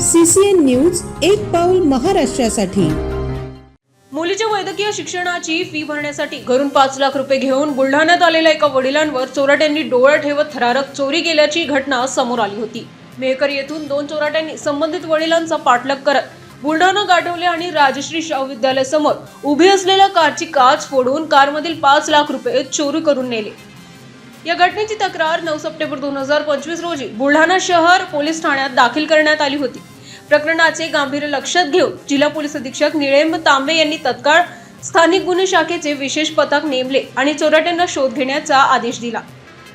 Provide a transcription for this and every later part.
CCN news एक पाऊल महाराष्ट्रासाठी. मुलीच्या वैद्यकीय शिक्षणाची फी भरण्यासाठी घरून पाच लाख रुपये घेऊन बुलढाण्यात आलेल्या एका वडिलांवर चोरट्यांनी डोळा ठेवत थरारक चोरी केल्याची घटना समोर आली होती. मेहकर येथून दोन चोराट्यांनी संबंधित वडिलांचा पाठलाग करत बुलढाणा गाठवले आणि राजश्री शाहू विद्यालय समोर उभी असलेल्या कारची काच फोडून कारमधील पाच लाख रुपये चोरी करून नेले. या घटनेची तक्रार नऊ सप्टेंबर दोन हजार पंचवीस रोजी बुलढाणा शहर पोलीस ठाण्यात दाखल करण्यात आली होती. प्रकरणाचे गांभीर्य लक्षात घेऊन जिल्हा पोलीस अधीक्षक निळेंब तांबे यांनी तत्काळ स्थानिक गुन्हे शाखेचे विशेष पथक नेमले आणि चोरट्यांना शोध घेण्याचा आदेश दिला.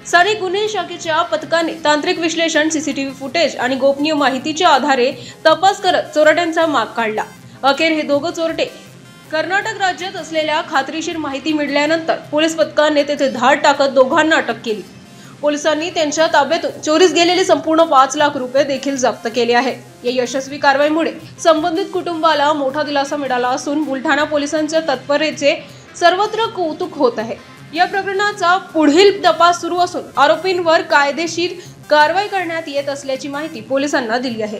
स्थानिक गुन्हे शाखेच्या पथकाने तांत्रिक विश्लेषण सीसीटीव्ही फुटेज आणि गोपनीय माहितीच्या आधारे तपास करत चोरट्यांचा माग काढला. अखेर हे दोघं चोरटे कर्नाटक राज्यात असलेल्या खात्रीशीर माहिती मिळाल्यानंतर पोलीस पथकाने तेथे धाड टाकत दोघांना अटक केली. पोलिसांनी त्यांच्या ताब्यातून चोरीस गेलेले संपूर्ण पाच लाख रुपये देखील जप्त केले आहे. या यशस्वी कारवाईमुळे संबंधित कुटुंबाला मोठा दिलासा मिळाला असून बुलढाणा पोलिसांच्या तत्परतेचे सर्वत्र कौतुक होत आहे. या प्रकरणाचा पुढील तपास सुरू असून आरोपींवर कायदेशीर कारवाई करण्यात येत असल्याची माहिती पोलिसांना दिली आहे.